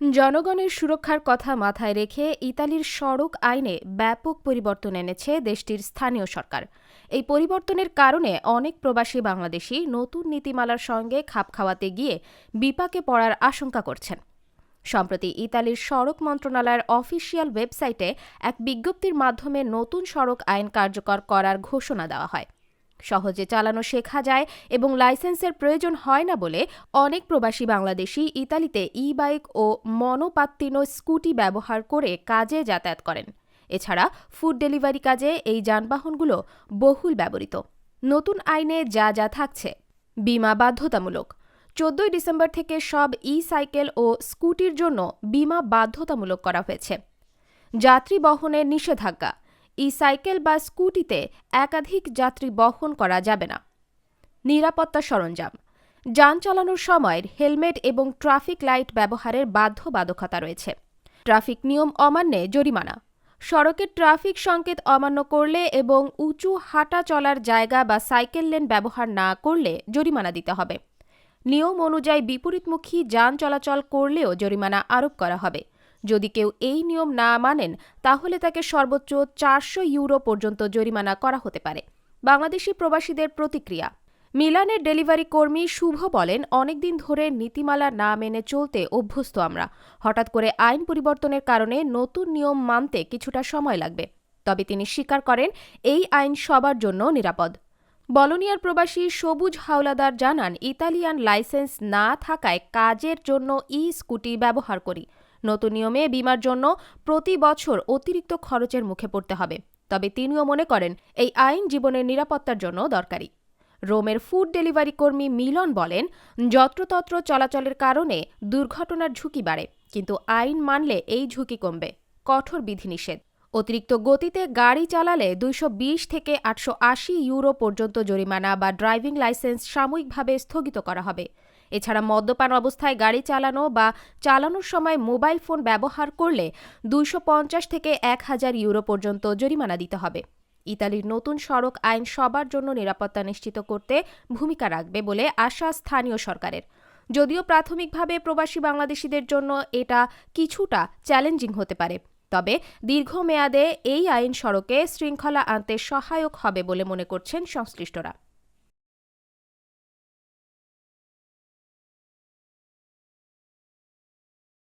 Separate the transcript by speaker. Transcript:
Speaker 1: জনগণের সুরক্ষার কথা মাথায় রেখে ইতালির সড়ক আইনে ব্যাপক পরিবর্তন এনেছে দেশটির স্থানীয় সরকার। এই পরিবর্তনের কারণে অনেক প্রবাসী বাংলাদেশি নতুন নীতিমালার সঙ্গে খাপ খাওয়াতে গিয়ে বিপাকে পড়ার আশঙ্কা করছেন। সম্প্রতি ইতালির সড়ক মন্ত্রণালয়ের অফিসিয়াল ওয়েবসাইটে এক বিজ্ঞপ্তির মাধ্যমে নতুন সড়ক আইন কার্যকর করার ঘোষণা দেওয়া হয়। সহজে চালানো শেখা যায় এবং লাইসেন্সের প্রয়োজন হয় না বলে অনেক প্রবাসী বাংলাদেশি ইতালিতে ই বাইক ও মনোপাত্তিনো স্কুটি ব্যবহার করে কাজে যাতায়াত করেন। এছাড়া ফুড ডেলিভারি কাজে এই যানবাহনগুলো বহুল ব্যবহৃত। নতুন আইনে যা যা থাকছে, বিমা বাধ্যতামূলক। চোদ্দই ডিসেম্বর থেকে সব ই সাইকেল ও স্কুটির জন্য বিমা বাধ্যতামূলক করা হয়েছে। যাত্রী বহনের নিষেধাজ্ঞা। ই সাইকেল বা স্কুটিতে একাধিক যাত্রী বহন করা যাবে না। নিরাপত্তা সরঞ্জাম। যান চালানোর সময় হেলমেট এবং ট্রাফিক লাইট ব্যবহারের বাধ্যবাধকতা রয়েছে। ট্রাফিক নিয়ম অমান্যে জরিমানা। সড়কের ট্রাফিক সংকেত অমান্য করলে এবং উঁচু হাঁটা চলার জায়গা বা সাইকেল লেন ব্যবহার না করলে জরিমানা দিতে হবে। নিয়ম অনুযায়ী বিপরীতমুখী যান চলাচল করলেও জরিমানা আরোপ করা হবে। যদি কেউ এই নিয়ম না মানেন, তাহলে তাকে সর্বোচ্চ চারশো ইউরো পর্যন্ত জরিমানা করা হতে পারে। বাংলাদেশি প্রবাসীদের প্রতিক্রিয়া। মিলানের ডেলিভারি কর্মী শুভ বলেন, অনেকদিন ধরে নীতিমালা না মেনে চলতে অভ্যস্ত আমরা। হঠাৎ করে আইন পরিবর্তনের কারণে নতুন নিয়ম মানতে কিছুটা সময় লাগবে। তবে তিনি স্বীকার করেন, এই আইন সবার জন্য নিরাপদ। বলনিয়ার প্রবাসী সবুজ হাওলাদার জানান, ইতালিয়ান লাইসেন্স না থাকায় কাজের জন্য ই স্কুটি ব্যবহার করি। নতুন নিয়মে বিমার জন্য প্রতি বছর অতিরিক্ত খরচের মুখে পড়তে হবে। তবে তিনিও মনে করেন, এই আইন জীবনের নিরাপত্তার জন্য দরকারি। রোমের ফুড ডেলিভারি কর্মী মিলন বলেন, যত্রতত্র চলাচলের কারণে দুর্ঘটনার ঝুঁকি বাড়ে, কিন্তু আইন মানলে এই ঝুঁকি কমবে। কঠোর বিধিনিষেধ। অতিরিক্ত গতিতে গাড়ি চালালে দুইশ বিশ থেকে আটশো আশি ইউরো পর্যন্ত জরিমানা বা ড্রাইভিং লাইসেন্স সাময়িকভাবে স্থগিত করা হবে। এছাড়া মদ্যপান অবস্থায় গাড়ি চালানো বা চালানোর সময় মোবাইল ফোন ব্যবহার করলে দুইশো পঞ্চাশ থেকে এক হাজার ইউরো পর্যন্ত জরিমানা দিতে হবে। ইতালির নতুন সড়ক আইন সবার জন্য নিরাপত্তা নিশ্চিত করতে ভূমিকা রাখবে বলে আশা স্থানীয় সরকারের। যদিও প্রাথমিকভাবে প্রবাসী বাংলাদেশিদের জন্য এটা কিছুটা চ্যালেঞ্জিং হতে পারে, তবে দীর্ঘমেয়াদে এই আইন সড়কে শৃঙ্খলা আনতে সহায়ক হবে বলে মনে করছেন সংশ্লিষ্টরা।